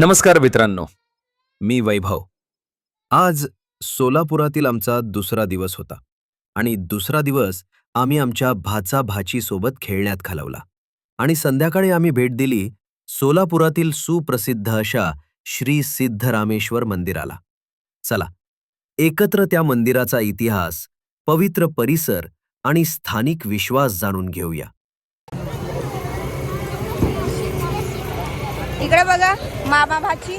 नमस्कार मित्रांनो मी वैभव. आज सोलापुरातील आमचा दुसरा दिवस होता आणि दुसरा दिवस आम्ही आमच्या भाचा भाचीसोबत खेळण्यात घालवला आणि संध्याकाळी आम्ही भेट दिली सोलापुरातील सुप्रसिद्ध अशा श्री सिद्धरामेश्वर मंदिराला. चला एकत्र त्या मंदिराचा इतिहास पवित्र परिसर आणि स्थानिक विश्वास जाणून घेऊया. इकडे बघा. मामा भाची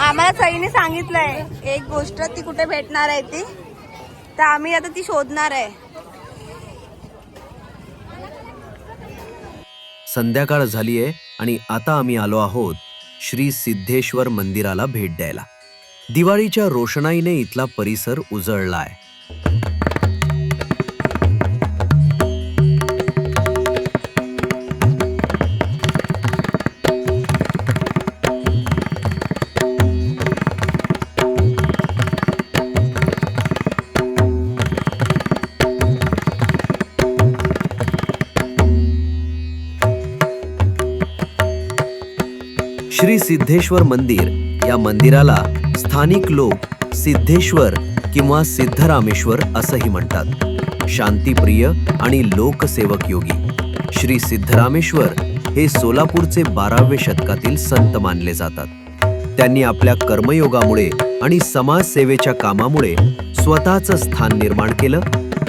आम्हाला सईने सांगितलंय एक गोष्ट ती कुठे भेटणार आहे ती? तर आम्ही आता ती शोधणार आहे. संध्याकाळ झालीये आणि आता आम्ही आलो आहोत श्री सिद्धेश्वर मंदिराला भेट द्यायला. दिवाळीच्या रोषणाईने इथला परिसर उजळलाय. आहे सिद्धेश्वर मंदिर. या मंदिराला स्थानिक लोक सिद्धेश्वर किंवा सिद्धरामेश्वर असंही म्हणतात. शांतिप्रिय आणि लोकसेवक योगी. श्री सिद्धरामेश्वर हे सोलापूरचे बाराव्या शतकातील संत मानले जातात. त्यांनी आपल्या कर्मयोगामुळे आणि समाजसेवेच्या कामामुळे स्वतःचं स्थान निर्माण केलं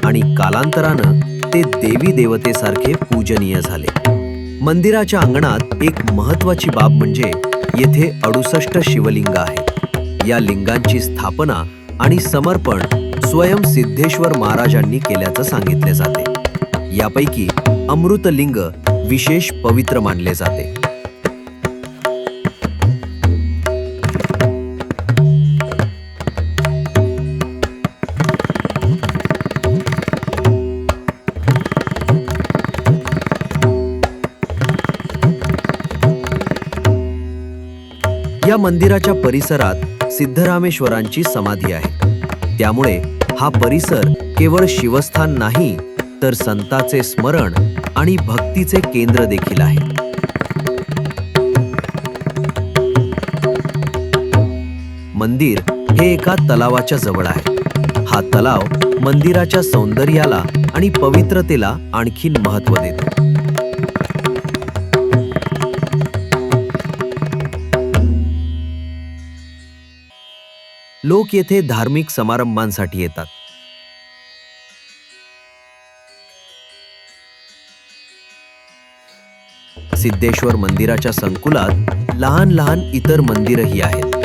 आणि कालांतरानं ते देवी देवतेसारखे पूजनीय झाले. मंदिराच्या अंगणात एक महत्वाची बाब म्हणजे येथे अडुसष्ट शिवलिंग आहेत. या लिंगांची स्थापना आणि समर्पण स्वयं सिद्धेश्वर महाराजांनी केल्याचं सांगितले जाते. यापैकी अमृतलिंग विशेष पवित्र मानले जाते. या मंदिराच्या परिसरात सिद्धरामेश्वरांची समाधी आहे. त्यामुळे हा परिसर केवळ शिवस्थान नाही तर संताचे स्मरण आणि भक्तीचे केंद्र देखील आहे. मंदिर हे एका तलावाच्या जवळ आहे. हा तलाव मंदिराच्या सौंदर्याला आणि पवित्रतेला आणखीन महत्त्व देतो. लोक येथे धार्मिक समारंभांसाठी येतात. सिद्धेश्वर मंदिराच्या संकुलात लहान लहान इतर मंदिरही आहेत.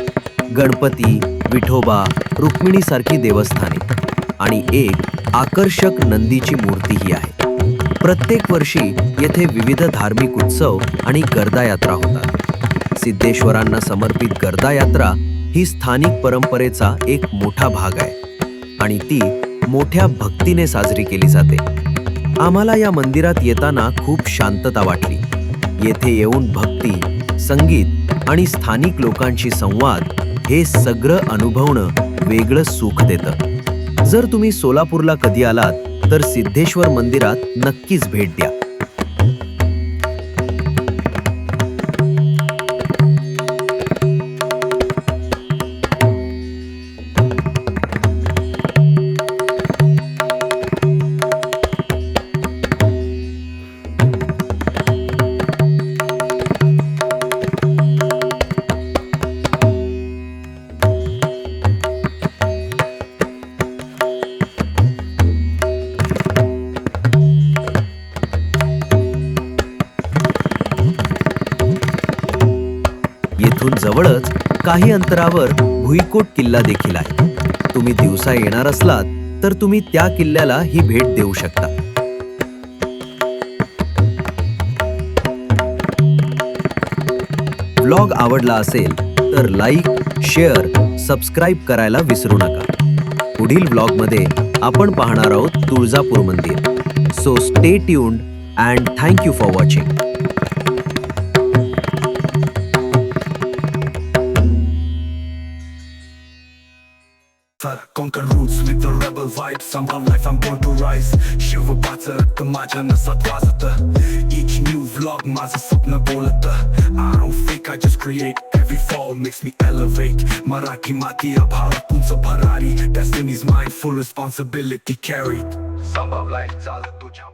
गणपती विठोबा रुक्मिणीसारखी देवस्थाने आणि एक आकर्षक नंदीची मूर्तीही आहे. प्रत्येक वर्षी येथे विविध धार्मिक उत्सव आणि गर्दा यात्रा होतात. सिद्धेश्वरांना समर्पित गर्दा यात्रा ही स्थानिक परंपरेचा एक मोठा भाग आहे आणि ती मोठ्या भक्तीने साजरी केली जाते. आम्हाला या मंदिरात येताना खूप शांतता वाटली. येथे येऊन भक्ती संगीत आणि स्थानिक लोकांशी संवाद हे सगळं अनुभवणं वेगळं सुख देतं. जर तुम्ही सोलापूरला कधी आलात तर सिद्धेश्वर मंदिरात नक्कीच भेट द्या. काही अंतरावर भुईकोट किल्ला देखील आहे. तुम्ही दिवसा येणार असलात तर तुम्ही त्या किल्ल्याला ही भेट देऊ शकता. ब्लॉग आवडला असेल तर लाईक शेअर सबस्क्राईब करायला विसरू नका. पुढील ब्लॉगमध्ये आपण पाहणार आहोत तुळजापूर मंदिर. So stay tuned and thank you for watching Conquer roots with the rebel vibe Somehow life I'm born to rise. Шивопацарът към мача на сатвазата Each new vlog маза съп на I don't fake, I just create. Every fall makes me elevate. Maraki mati apara punsa парари Destiny's mine, full responsibility carried. Забавляй цялото джам